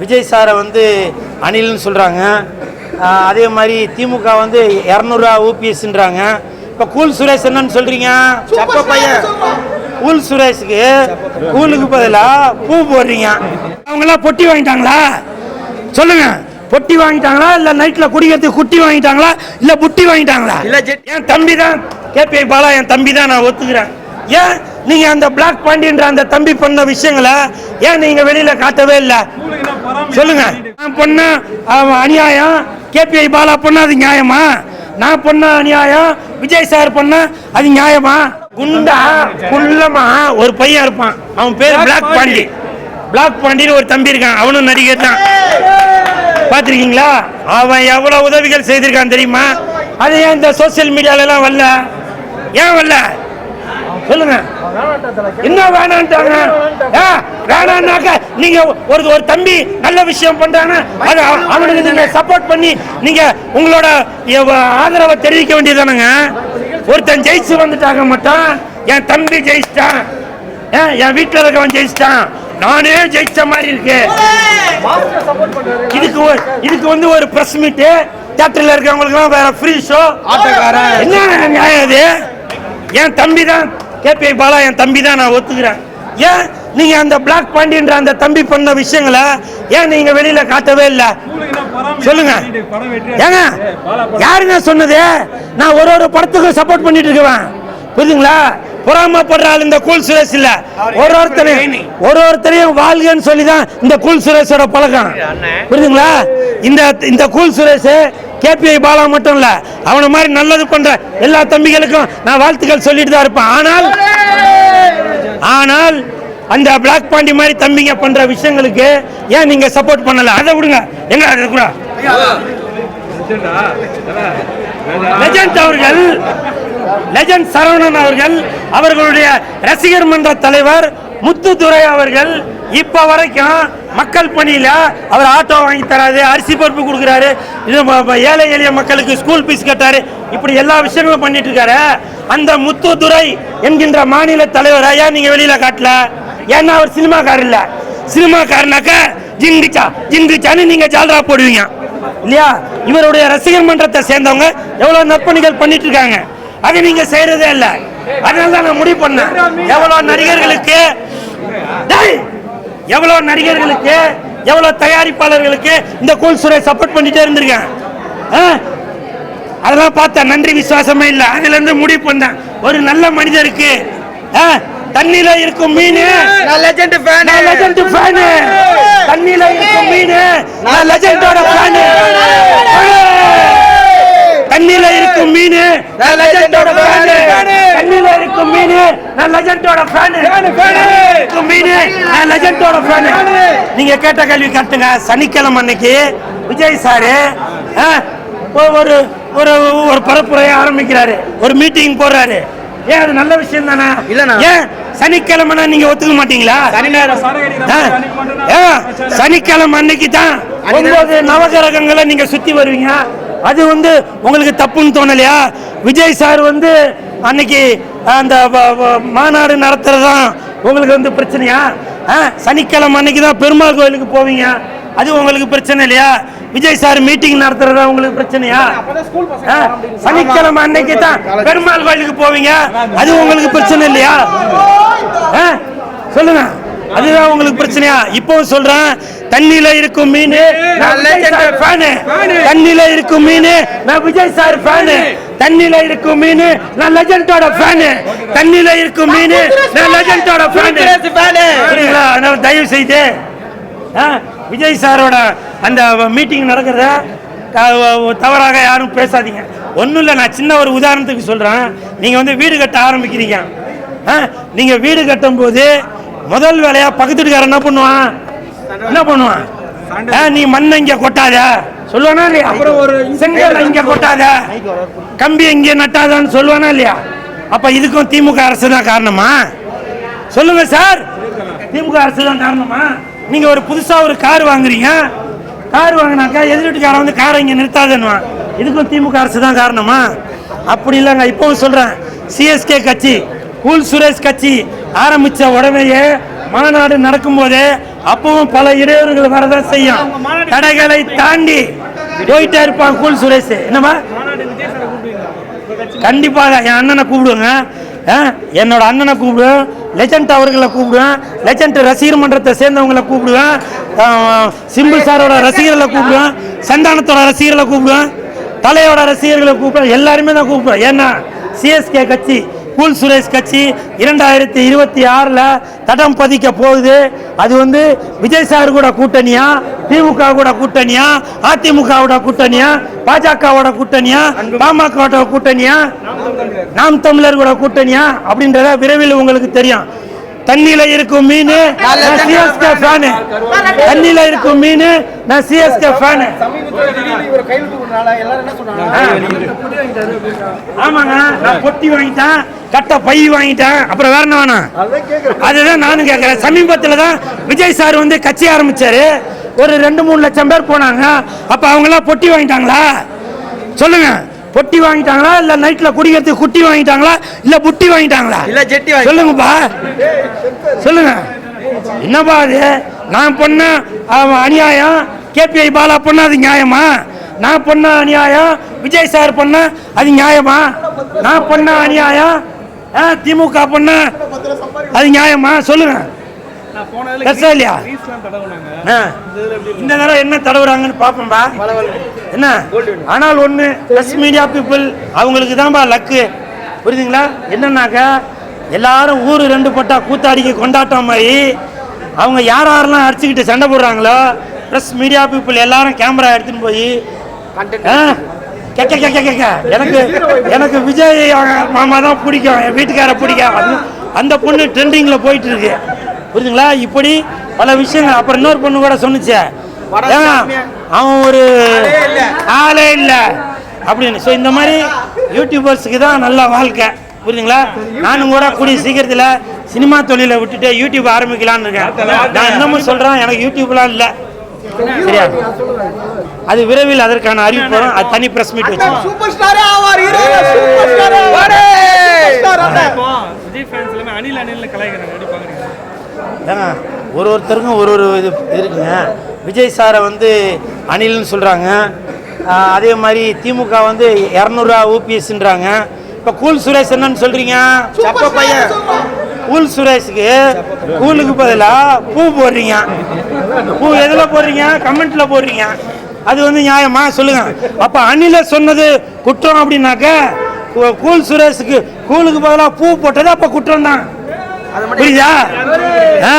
விஜய் சாரை வந்து அணில்னு சொல்கிறாங்க அதே மாதிரி திமுக வந்து இரநூறுவா ஊபிஎஸ்ன்றாங்க இப்போ கூல் சுரேஷ் என்னன்னு சொல்கிறீங்க சப்ப பையன். கூல் சுரேஷுக்கு கூலுக்கு பதிலாக பூ போடுறீங்க. அவங்களாம் பொட்டி வாங்கிட்டாங்களா? சொல்லுங்க. பொட்டி வாங்கிட்டாங்களா? இல்ல நைட்ல குடிக்கிறதுக்கு குட்டி வாங்கிட்டாங்களா? இல்ல புட்டி வாங்கிட்டாங்களா? இல்ல என் தம்பி தான் கேபி பாலா என் தம்பி தான் நான் ஒத்துக்கிறேன். ஏன்? நீங்க அந்த பிளாக் பாண்டியன்ற அந்த தம்பி பண்ண விஷயங்களை ஏன் நீங்க வெளியில காட்டவே இல்ல? சொல்லுங்க. நான் பண்ண அநியாயம். கேபிஐ பாலா பண்ண அது நியாயமா? நான் பண்ண அநியாயம். விஜய் சார் பண்ண அது நியாயமா? குண்டா குள்ளமா ஒரு பையன் இருப்பான். அவன் பேர் பிளாக் பாண்டி பிளாக் பாண்டின்னு ஒரு தம்பி இருக்கான். அவனும் நடிகர் தான். பார்த்துருக்கீங்களா? அவன் எவ்வளவு உதவிகள் செய்திருக்கான் தெரியுமா? அது ஏன் இந்த சோசியல் மீடியால எல்லாம் வரல? ஏன் வரல? சொல்லுங்க. என்ன வேணான்ட்டாங்க? வேணான்னாக்க நீங்க ஒரு ஒரு தம்பி நல்ல விஷயம் பண்றாங்க அது அவ- அவனுக்கு நீங்க சப்போர்ட் பண்ணி நீங்க உங்களோட ஆதரவை தெரிவிக்க வேண்டியதானங்க ஒருத்தன் ஜெயிச்சு வந்துட்டாங்க மட்டும் என் தம்பி ஜெயிச்சிட்டான். என் வீட்டுல இருக்கவன் ஜெயிச்சிட்டான். நானே ஜெயிச்ச மாதிரி இருக்கு. இதுக்கு இதுக்கு வந்து ஒரு பிரஸ் மீட் தியேட்டர்ல இருக்கவங்களுக்கு வேற ஃப்ரீ ஷோ என்ன நியாயம் இது என் தம்பி தான் கேபி பாலா என் தம்பி தான் நான் ஒத்துக்கிறேன். ஏன்? நீங்க அந்த பிளாக் பாண்டியன்ற அந்த தம்பி பண்ண விஷயங்களை ஏன் நீங்க வெளியில காட்டவே இல்லை? சொல்லுங்க. ஏங்க யாருங்க சொன்னது? நான் ஒரு ஒரு படத்துக்கும் சப்போர்ட் பண்ணிட்டு இருக்கேன் புரியுதுங்களா? பொறாமப்படுற ஆள் இந்த கூல் சுரேஷ் இல்ல. ஒரு ஒருத்தரையும் ஒரு ஒருத்தரையும் வாழ்கன்னு சொல்லி தான் இந்த கூல் சுரேஷோட பழக்கம். புரியுதுங்களா? இந்த இந்த கூல் சுரேஷ் கேபிஐ பாலா மட்டும் இல்ல அவனை மாதிரி நல்லது பண்ற எல்லா தம்பிகளுக்கும் நான் வாழ்த்துக்கள் சொல்லிட்டு தான் இருப்பேன். ஆனால் ஆனால் அந்த பிளாக் பாண்டி மாதிரி தம்பிங்க பண்ற விஷயங்களுக்கு ஏன் நீங்க சப்போர்ட் பண்ணல? அதை விடுங்க. எங்க அதை லெஜண்ட் அவர்கள் லெஜண்ட் சரவணன் அவர்கள் அவர்களுடைய ரசிகர் மன்ற தலைவர் முத்துதுரை அவர்கள் இப்ப வரைக்கும் மக்கள் பணியில அவர் ஆட்டோ வாங்கி தராரு அரிசி பருப்பு கொடுக்குறாரு இது ஏழை எளிய மக்களுக்கு ஸ்கூல் ஃபீஸ் கட்டாரு இப்படி எல்லா விஷயங்களும் பண்ணிட்டு இருக்காரு. அந்த முத்துதுரை என்கின்ற மாநில தலைவர் ஏன் நீங்க வெளியில காட்டல? ஏன்னா அவர் சினிமாக்காரர் இல்ல. சினிமாக்காரனாக்க ஜிங்கிச்சா ஜிங்கிச்சான்னு நீங்க ஜால்ரா போடுவீங்க. இல்லையா? இவருடைய ரசிகர் மன்றத்தை சேர்ந்தவங்க எவ்வளவு நற்பணிகள் பண்ணிட்டு இருக்காங்க. அது நீங்க செய்யறதே இல்லை. அதனால தான் நான் முடிவு பண்ணேன். எவ்வளவு நடிகர்களுக்கு எவ்வளவு நடிகர்களுக்கு எவ்வளவு தயாரிப்பாளர்களுக்கு இந்த கூல் சுரை சப்போர்ட் பண்ணிட்டே இருந்திருக்கேன்? அதெல்லாம் பார்த்தேன் நன்றி விசுவாசமே இல்ல. அதுல இருந்து முடிவு பண்ணேன். ஒரு நல்ல மனிதருக்கு தண்ணியில இருக்கும் மீன். நான் லெஜெண்ட் ஃபேன் நான் லெஜண்ட் ஃபேன் தண்ணியில இருக்கும் மீன். நான் லெஜண்டோட ஃபேன் தண்ணியில இருக்கும் மீன். நான் லெஜண்டோட ஃபேன் தண்ணியில இருக்கும் மீன். நான் லெஜண்டோட ஃபேன் இருக்கும் மீன். நான் லெஜண்டோட ஃபேன் நீங்க கேட்ட கேள்வி கட்டுங்க. சனிக்கிழமை அன்னைக்கு விஜய் சாரு ஒரு ஒரு ஒரு பரப்புரையை ஆரம்பிக்கிறாரு. ஒரு மீட்டிங் போடுறாரு. ஏன் அது நல்ல விஷயம் தானே? இல்லண்ணா. ஏன் சனிக்கிழமைனா நீங்க ஒத்துக்க மாட்டீங்களா? சனிக்கிழமை அன்னைக்கு தான் ஒன்பது நவகிரகங்களை நீங்க சுத்தி வருவீங்க. அது வந்து உங்களுக்கு தப்புன்னு தோணலையா? விஜய் சார் வந்து அன்னைக்கு அந்த வ- வ- மாநாடு நடத்துறதுதான் உங்களுக்கு வந்து பிரச்சனையா? ஆ, சனிக்கிழமை அன்னைக்கு தான் பெருமாள் கோயிலுக்கு போவீங்க. அது உங்களுக்கு பிரச்சனை இல்லையா? விஜய் சார் மீட்டிங் நடத்துறதா உங்களுக்கு பிரச்சனையா? ஆ, சனிக்கிழமை அன்னைக்கு தான் பெருமாள் கோயிலுக்கு போவீங்க. அது உங்களுக்கு பிரச்சனை இல்லையா? ஆ, சொல்லுங்க. அதுதான் உங்களுக்கு பிரச்சனையா? இப்போ சொல்றேன் தண்ணியில இருக்கும் மீன் தண்ணியில இருக்கும் மீன் நான் விஜய் சார் ஃபேனு தண்ணியில இருக்கும் மீன் நான் லெஜண்டோட ஃபேனு தண்ணியில இருக்கும் மீன் நான் லெஜண்டோட ஃபேனு புரியுங்களா அதனால தயவு செய்து விஜய் சாரோட அந்த மீட்டிங் நடக்கிறத தவறாக யாரும் பேசாதீங்க. ஒன்றும் இல்லை நான் சின்ன ஒரு உதாரணத்துக்கு சொல்கிறேன் நீங்கள் வந்து வீடு கட்ட ஆரம்பிக்கிறீங்க. ஆ, நீங்க வீடு கட்டும் போது முதல் வேலையா பக்கத்து வீட்டுக்காரன் என்ன பண்ணுவான்? என்ன பண்ணுவான்? நீ மண்ணை இங்க கொட்டாத. சொல்லுவானா இல்லையா? ஒரு செங்கல் இங்க கொட்டாத. கம்பி இங்க நட்டாதான்னு சொல்லுவானா இல்லையா? அப்ப இதுக்கும் திமுக அரசு தான் காரணமா? சொல்லுங்க சார். திமுக அரசு தான் காரணமா? நீங்க ஒரு புதுசா ஒரு கார் வாங்குறீங்க. கார் வாங்கினாக்கா எதிர் வீட்டுக்காரன் வந்து காரை இங்க நிறுத்தாதுன்னுவான். இதுக்கும் திமுக அரசு தான் காரணமா? அப்படி இல்லைங்க இப்பவும் சொல்றேன். சிஎஸ்கே கட்சி கூல் சுரேஷ் கட்சி ஆரம்பித்த உடனேயே மாநாடு நடக்கும்போதே அப்பவும் பல இடையூறுகள் வரதான் செய்யும். தடைகளை தாண்டி போயிட்டே இருப்பான் கூல் சுரேஷ். என்னம்மா? கண்டிப்பாக என் அண்ணனை கூப்பிடுவேங்க ஆ, என்னோட அண்ணனை கூப்பிடுவேன் லெஜண்ட் அவர்களை கூப்பிடுவேன் லெஜண்ட் ரசிகர் மன்றத்தை சேர்ந்தவங்களை கூப்பிடுவேன் சிம்பிள் சாரோட ரசிகர்களை கூப்பிடுவேன் சந்தானத்தோட ரசிகர்களை கூப்பிடுவேன் தலையோட ரசிகர்களை கூப்பிடுவேன் எல்லாருமே தான் கூப்பிடுவேன் ஏன்னா சிஎஸ்கே கட்சி கூல் சுரேஷ் கட்சி இரண்டாயிரத்தி இருபத்தி ஆறில் தடம் பதிக்க போகுது. அது வந்து விஜய் சார் கூட கூட்டணியா திமுக கூட கூட்டணியா அதிமுகவோட கூட்டணியா பாஜகவோட கூட்டணியா பாமகவோட கூட்டணியா நாம் தமிழர் கூட கூட்டணியா அப்படின்றத விரைவில் உங்களுக்கு தெரியும். தண்ணியில இருக்கும் மீன் நான் சிஎஸ்கே ஃபேனு தண்ணியில இருக்கும் மீன் நான் சிஎஸ்கே ஃபேனு ஆமாங்க நான் பொட்டி வாங்கிட்டேன் கட்ட பை வாங்கிட்டேன். அப்புறம் வேற என்ன வேணும்? அதுதான் நானும் கேட்குறேன் சமீபத்தில் தான் விஜய் சார் வந்து கட்சி ஆரம்பிச்சாரு. ஒரு ரெண்டு மூணு லட்சம் பேர் போனாங்க. அப்போ அவங்களாம் பொட்டி வாங்கிட்டாங்களா? சொல்லுங்க. பொட்டி வாங்கிட்டாங்களா? இல்ல நைட்ல குடிக்கிறதுக்கு குட்டி வாங்கிட்டாங்களா? இல்ல புட்டி வாங்கிட்டாங்களா? இல்ல ஜெட்டி வாங்கி சொல்லுங்கப்பா. சொல்லுங்க. என்னப்பா அது? நான் பண்ண? அநியாயம் கேபிஐ பாலா பண்ண அது நியாயமா? நான் பண்ண அநியாயம் விஜய் சார் பண்ண அது நியாயமா? நான் பண்ண அநியாயம் ஆ, திமுக பண்ண அது நியாயமா? சொல்லுங்க. இல்லையா? ஆ. இந்த தடவை என்ன தடவுறாங்கன்னு பார்ப்போம்பா என்ன? ஆனால் ஒன்று ப்ரெஸ் மீடியா பீப்புள் அவங்களுக்கு தான்ப்பா லக்கு புரியுதுங்களா என்னன்னாக்கா எல்லாரும் ஊர் ரெண்டு பட்டா கூத்தாடிக்கு கொண்டாட்டம் மாதிரி அவங்க யார் யாரெல்லாம் அடிச்சுக்கிட்டு சண்டை போடுறாங்களோ ப்ரெஸ் மீடியா பீப்புள் எல்லாரும் கேமரா எடுத்துன்னு போய் ஆ, கெக்க கெக்க கெக்க எனக்கு எனக்கு விஜய் மாமா தான் பிடிக்கும் என் வீட்டுக்கார பிடிக்கும். அந்த- பொண்ணு ட்ரெண்டிங்கில் போயிட்டு இருக்கு. புரியுதுங்களா இப்படி பல விஷயங்கள். அப்புறம் இன்னொரு பொண்ணு கூட சொன்னுச்சே. ஏங்க, அவன் ஒரு ஆளே இல்லை. அப்படின்னு. ஸோ இந்த மாதிரி யூடியூபர்ஸுக்கு தான் நல்ல வாழ்க்கை. புரியுதுங்களா? நானும் கூட கூடிய சீக்கிரத்தில் சினிமா தொழிலை விட்டுட்டு யூடியூப் ஆரம்பிக்கலான்னு இருக்கேன். நான் இன்னமும் சொல்கிறேன் எனக்கு யூடியூப்லாம் இல்லை. சரியா? அது விரைவில் அதற்கான அறிவிப்பு வரும். அது தனி பிரஸ் மீட் வச்சுக்கலாம் சூப்பர் ஸ்டாரே ஆவார். ஹீரோ சூப்பர் ஸ்டாரே இப்போ விஜய் ஃபேன்ஸ் எல்லாமே அணில் அணில்னு கலாய்க்கிறாங்க. எப்படி பாக்குறீங்க? ஒரு ஒருத்தருக்கும் ஒரு ஒரு இது இருக்குங்க. விஜய் சாரை வந்து அனில்னு சொல்கிறாங்க அதே மாதிரி திமுக வந்து இரநூறுவா ஓபிஎஸ்ன்றாங்க. இப்போ கூல் சுரேஷ் என்னன்னு சொல்கிறீங்க சப்ப பையன். கூல் சுரேஷுக்கு கூலுக்கு பதிலாக பூ போடுறீங்க. பூ எதில் போடுறீங்க? கமெண்ட்டில் போடுறீங்க. அது வந்து நியாயமா? சொல்லுங்க. அப்போ அணில சொன்னது குற்றம் அப்படின்னாக்க கூல் சுரேஷுக்கு கூலுக்கு பதிலாக பூ போட்டது அப்போ குற்றம் தான் புரியுதா? ஆ.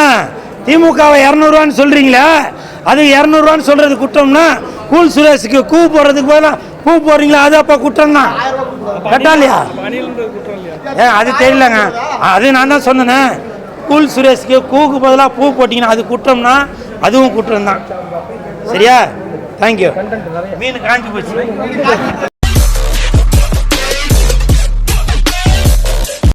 திமுகவை இரநூறுவான்னு சொல்கிறீங்களா அது இரநூறுவான்னு சொல்கிறது குற்றம்னா கூல் சுரேஷுக்கு கூ போடுறதுக்கு பதிலாக பூ போடுறீங்களா? அது அப்போ குற்றம் தான் கரெக்டா இல்லையா? ஏ ஏன் அது தெரியலங்க. அது நான் தான் சொன்னேனே. கூல் சுரேஷ்க்கு கூக்கு பதிலாக பூ போட்டிங்கன்னா அது குற்றம்னா அதுவும் குற்றம் தான் சரியா தேங்க்யூ மீன் காஞ்சி போச்சு.